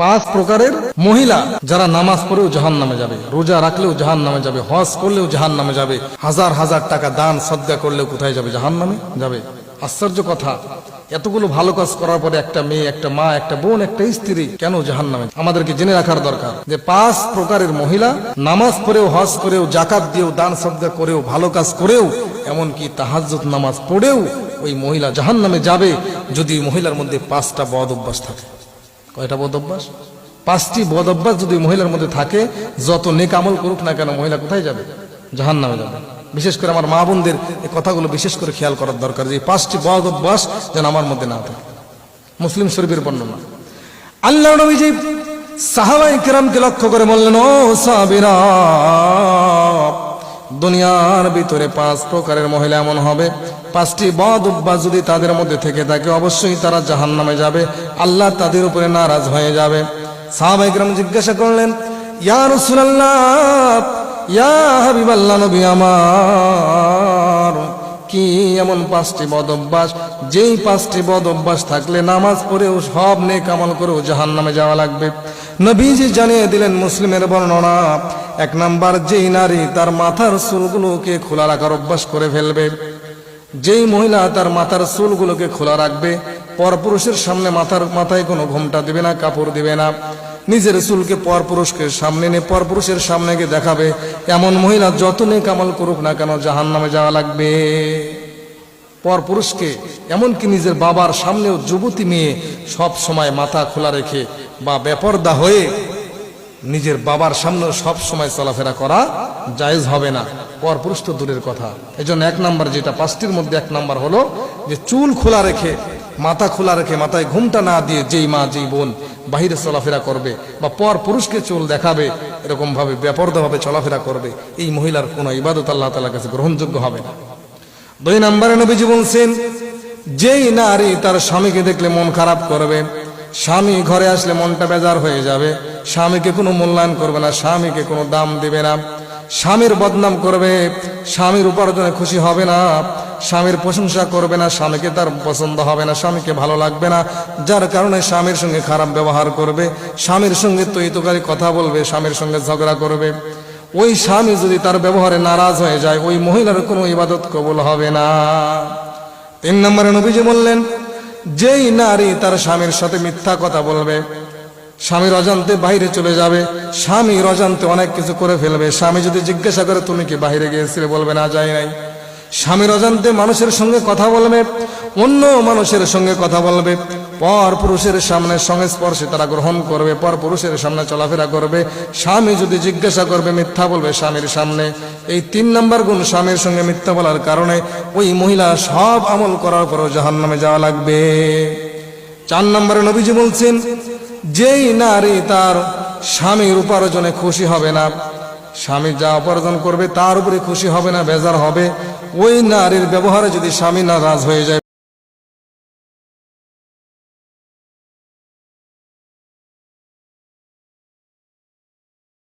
পাঁচ প্রকারের মহিলা যারা নামাজ পড়েও জাহান নামে যাবে, রোজা রাখলেও জাহান নামে যাবে, হজ করলেও জাহান নামে যাবে, হাজার হাজার টাকা দান, সদ্গা করলেও কোথায় যাবে? জাহান নামে যাবে। আশ্চর্য কথা। এতগুলো ভালো কাজ করার পরে একটা মেয়ে, একটা মা, একটা বোন, একটা স্ত্রী কেন জাহান নামে আমাদেরকে জেনে রাখার দরকার যে পাঁচ প্রকারের মহিলা নামাজ পড়েও, হজ করেও জাকাত দিয়েও, দান, সদ্গা করেও, ভালো কাজ করেও, এমনকি তাহাজ্জুদ নামাজ পড়েও ওই মহিলা জাহান নামে যাবে যদি মহিলার মধ্যে পাঁচটা বদ অভ্যাস থাকে। কয়টা বদ অভ্যাস? পাঁচটি বদ অভ্যাস যদি মহিলার মধ্যে থাকে, যত নেক আমল করুক না কেন, মহিলা কোথায় যাবে? জাহান নামে যাবে। বিশেষ করে আমার মা বোনদের এই কথাগুলো বিশেষ করে খেয়াল করার দরকার যে পাঁচটি বদ অভ্যাস যেন আমার মধ্যে না থাকে। মুসলিম শরীফের বর্ণনা। আল্লাহ নবীজি সাহাবাই কিরামকে লক্ষ্য করে বললেন, ও সাবিরা দুনিয়ার ভিতরে পাঁচ প্রকারের মহিলা এমন হবে। পাঁচটি বদ যদি তাদের মধ্যে থেকে থাকে, অবশ্যই তারা জাহান নামে যাবে। আল্লাহ তাদের উপরে নারাজ হয়ে যাবে। সাহাবাইকরাম জিজ্ঞাসা করলেন, ইয়া রাসূলুল্লাহ, ইয়া হাবিবাল্লাহ নবী আমার, কি এমন পাঁচটি বদ অভ্যাস? যেই পাঁচটি বদ অভ্যাস থাকলে নামাজ পড়েও সব নেক আমল করেও জাহান নামে যাওয়া লাগবে। নবীজি জানিয়ে দিলেন, মুসলিমের বর্ণনা, এক নাম্বার যেই নারী তার মাথার চুলগুলোকে খোলা রাখার অভ্যাস করে ফেলবে। যেই মহিলা তার মাথার চুলগুলোকে খোলা রাখবে, পরপুরুষের সামনে মাথার, মাথায় কোনো ঘোমটা দেবে না, কাপড় দেবে না। নিজের চুলকে পরপুরুষকে সামনে নিয়ে পরপুরুষের সামনে গিয়ে দেখাবে, এমন মহিলা যত নেক আমল করুক না কেন জাহান নামে যাওয়া লাগবে। পরপুরুষকে এমনকি নিজের বাবার সামনেও যুবতী মেয়ে সব সময় মাথা খোলা রেখে বা বেপর্দা হয়ে নিজের বাবার সামনেও সব সময় চলাফেরা করা জায়েজ হবে না। পরপুরুষ তো দূরের কথা। এই জন্য এক নাম্বার যেটা, পাঁচটির মধ্যে এক নাম্বার হলো যে চুল খোলা রেখে, মাথা খোলা রেখে, মাথায় ঘুমটা না দিয়ে যেই মা যেই বোন বাহিরে চলাফেরা করবে বা পর পুরুষকে চুল দেখাবে এরকম ভাবে বেপর্দা ভাবে চলাফেরা করবে, এই মহিলার কোনো ইবাদত আল্লাহ তালার কাছে গ্রহণযোগ্য হবে না। দুই নম্বরে নবীজি বলছেন, যেই নারী তার স্বামীকে দেখলে মন খারাপ করবে, স্বামী ঘরে আসলে মনটা বেজার হয়ে যাবে, স্বামীকে কোনো মূল্যায়ন করবে না, স্বামীকে কোনো দাম দিবে না স্বামীর বদনাম করবে, স্বামীর উপার্জনে খুশি হবে না, স্বামীর প্রশংসা করবে না, স্বামীকে তার পছন্দ হবে না, স্বামীকে ভালো লাগবে না। যার কারণে স্বামীর সঙ্গে খারাপ ব্যবহার করবে, স্বামীর সঙ্গে তৈতকারী কথা বলবে, স্বামীর সঙ্গে ঝগড়া করবে। ওই স্বামী যদি তার ব্যবহারে নারাজ হয়ে যায়, ওই মহিলার কোনো ইবাদত কবুল হবে না। তিন নম্বরে নবীজি বললেন, যেই নারী তার স্বামীর সাথে মিথ্যা কথা বলবে স্বামীর অজান্তে বাইরে চলে যাবে স্বামীর অজান্তে অনেক কিছু করে ফেলবে। স্বামী যদি জিজ্ঞাসা করে, তুমি কি বাইরে গিয়েছিলে? বলবে, না, যাই নাই। স্বামীর অজান্তে মানুষের সঙ্গে কথা বলবে, অন্য মানুষের সঙ্গে কথা বলবে। পর পুরুষের সামনে সংস্পর্শে তারা গ্রহণ করবে, পর পুরুষের সামনে চলাফেরা করবে। স্বামী যদি জিজ্ঞাসা করবে, মিথ্যা বলবে স্বামীর সামনে। এই তিন নম্বর গুণ স্বামীর সঙ্গে মিথ্যা বলার কারণে ওই মহিলা সব আমল করার পরও জাহান নামে যাওয়া লাগবে। চার নম্বরে নবীজি বলছেন যেই নারী তার স্বামীর উপার্জনে খুশি হবে না, স্বামী যা উপার্জন করবে তার উপরে খুশি হবে না, বেজার হবে। ওই নারীর ব্যবহারে যদি স্বামী নারাজ হয়ে যায়